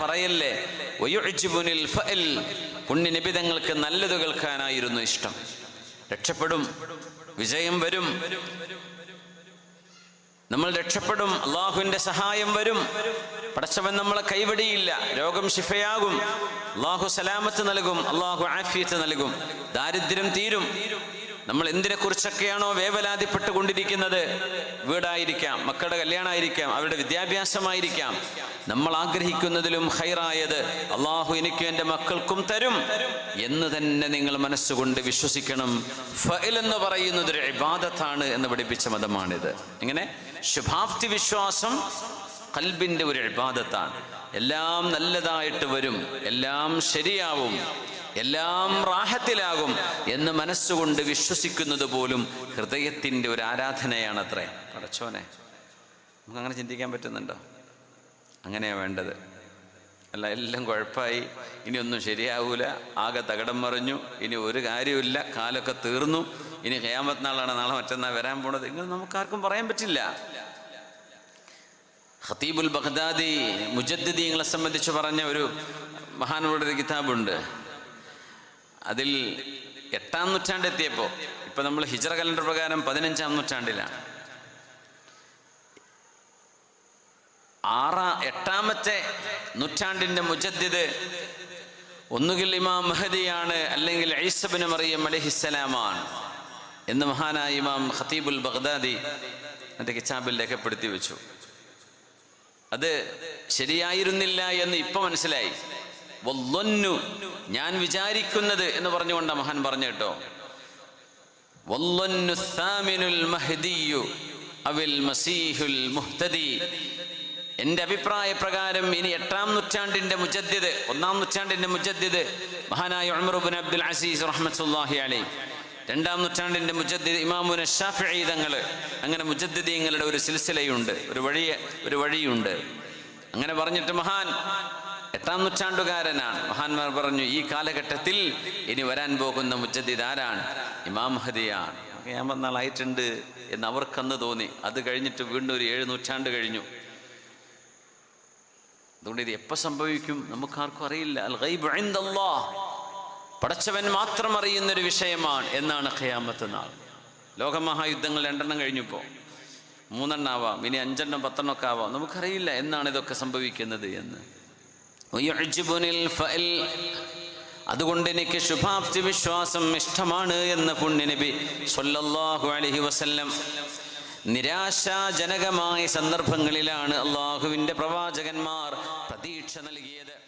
പറയല്ലേ? വയുഅ്ജിബുനിൽ ഫഅൽ. പുണ്യനിബിതങ്ങൾക്ക് നല്ലത് കേൾക്കാനായിരുന്നു ഇഷ്ടം. രക്ഷപ്പെടും. വിജയം വരും. നമ്മൾ രക്ഷപ്പെടും. അള്ളാഹുവിന്റെ സഹായം വരും. പടച്ചവൻ നമ്മളെ കൈവടിയില്ല. രോഗം ശിഫയാകും. അള്ളാഹു സലാമത്ത് നൽകും. അള്ളാഹു ആഫിയത്ത് നൽകും. ദാരിദ്ര്യം തീരും. നമ്മൾ എന്തിനെ കുറിച്ചൊക്കെയാണോ വേവലാതിപ്പെട്ട് കൊണ്ടിരിക്കുന്നത് വീടായിരിക്കാം മക്കളുടെ കല്യാണമായിരിക്കാം അവരുടെ വിദ്യാഭ്യാസമായിരിക്കാം. നമ്മൾ ആഗ്രഹിക്കുന്നതിലും ഹൈറായത് അള്ളാഹു എനിക്കും എന്റെ മക്കൾക്കും തരും എന്ന് തന്നെ നിങ്ങൾ മനസ്സുകൊണ്ട് വിശ്വസിക്കണം. ഫൈൽ എന്ന് പറയുന്നത് ഒരു ഇബാദത്താണ് എന്ന് പഠിപ്പിച്ച മതമാണിത്. ഇങ്ങനെ ശുഭാപ്തി വിശ്വാസം കൽബിന്റെ ഒരു ഇബാദത്താണ്. എല്ലാം നല്ലതായിട്ട് വരും എല്ലാം ശരിയാവും. എല്ലാം റാഹത്തിലാകും എന്ന് മനസ്സുകൊണ്ട് വിശ്വസിക്കുന്നത് പോലും ഹൃദയത്തിന്റെ ഒരു ആരാധനയാണ് ആരാധനയാണത്രേ. പടച്ചോനെ നമുക്ക് അങ്ങനെ ചിന്തിക്കാൻ പറ്റുന്നുണ്ടോ? അങ്ങനെയാ വേണ്ടത്. അല്ല എല്ലാം കുഴപ്പമായി. ഇനി ഒന്നും ശരിയാവൂല. ആകെ തകടം മറിഞ്ഞു. ഇനി ഒരു കാര്യമില്ല കാലൊക്കെ തീർന്നു. ഇനി കയാമത്ത് നാളാണ്. നാളെ മറ്റന്നാൾ വരാൻ പോണത്. ഇങ്ങനെ നമുക്കാർക്കും പറയാൻ പറ്റില്ല. ഖത്തീബുൽ ബഗ്ദാദി മുജദ്ദീങ്ങളെ സംബന്ധിച്ച് പറഞ്ഞ ഒരു മഹാനോട് ഒരു കിതാബുണ്ട്. അതിൽ എട്ടാം നൂറ്റാണ്ടെത്തിയപ്പോൾ ഇപ്പൊ നമ്മൾ ഹിജറ കലണ്ടർ പ്രകാരം പതിനഞ്ചാം നൂറ്റാണ്ടിലാണ്. ആറാ എട്ടാമത്തെ നൂറ്റാണ്ടിന്റെ മുജദ്ദിദ് ഒന്നുകിൽ ഇമാം മഹദിയാണ് അല്ലെങ്കിൽ ഐസബിന് മറിയം അലഹിസ്സലാമാണ് എന്ന് മഹാനായ ഇമാം ഖത്തീബുൽ ബഗ്ദാദി എന്റെ കിതാബിൽ രേഖപ്പെടുത്തി വെച്ചു. അത് ശരിയായിരുന്നില്ല എന്ന് ഇപ്പൊ മനസ്സിലായി. വല്ലൊന്നു ഞാൻ വിചാരിക്കുന്നത് എന്ന് പറഞ്ഞുകൊണ്ട് മഹാൻ പറഞ്ഞു കേട്ടോ. വല്ലൊന്നു സാമിനുൽ മഹദിയു അവിൽ മസീഹുൽ മുഹ്തദി. എന്റെ അഭിപ്രായ പ്രകാരം ഇനി എട്ടാം നൂറ്റാണ്ടിന്റെ മുജദ്ദിദ് ഒന്നാം നൂറ്റാണ്ടിന്റെ മുജദ്ദിദ് മഹാനായ ഉമറുബിൻ അബ്ദുൽ അസീസ് റഹ്മത്തുല്ലാഹി അലൈ രണ്ടാം നൂറ്റാണ്ടിന്റെ മുജദ്ദിദ് ഇമാമുന ഷാഫിഈ തങ്ങൾ അങ്ങനെ മുജദ്ദിദീങ്ങളുടെ ഒരു സിൽസിലയുണ്ട് ഒരു വഴി ഒരു വഴിയുണ്ട്. അങ്ങനെ പറഞ്ഞിട്ട് മഹാൻ എട്ടാം നൂറ്റാണ്ടുകാരനാണ്. മഹാന്മാർ പറഞ്ഞു ഈ കാലഘട്ടത്തിൽ ഇനി വരാൻ പോകുന്ന മുജദ്ദിദ് ആരാണ്? ഇമാം ഹദിയാണ് ഞാൻ വന്നാളായിട്ടുണ്ട് എന്ന് അവർക്കന്ന് തോന്നി. അത് കഴിഞ്ഞിട്ട് വീണ്ടും ഒരു ഏഴ് നൂറ്റാണ്ട് കഴിഞ്ഞു. അതുകൊണ്ട് ഇത് എപ്പോൾ സംഭവിക്കും നമുക്കാർക്കും അറിയില്ല. അൽ ഗൈബ്. പടച്ചവൻ മാത്രം അറിയുന്ന ഒരു വിഷയമാണ് എന്നാണ് ഖിയാമത്ത് നാൾ. ലോകമഹായുദ്ധങ്ങൾ രണ്ടെണ്ണം കഴിഞ്ഞപ്പോൾ മൂന്നെണ്ണം ആവാം ഇനി അഞ്ചെണ്ണം പത്തെണ്ണം ഒക്കെ ആവാം. നമുക്കറിയില്ല എന്നാണ് ഇതൊക്കെ സംഭവിക്കുന്നത് എന്ന്. അതുകൊണ്ട് എനിക്ക് ശുഭാപ്തി വിശ്വാസം ഇഷ്ടമാണ് എന്ന് പുണ്യനബി സൊല്ലാഹു അലഹി വസല്ലം നിരാശാജനകമായ സന്ദർഭങ്ങളിലാണ് അള്ളാഹുവിന്റെ പ്രവാചകന്മാർ പ്രതീക്ഷ നൽകിയത്.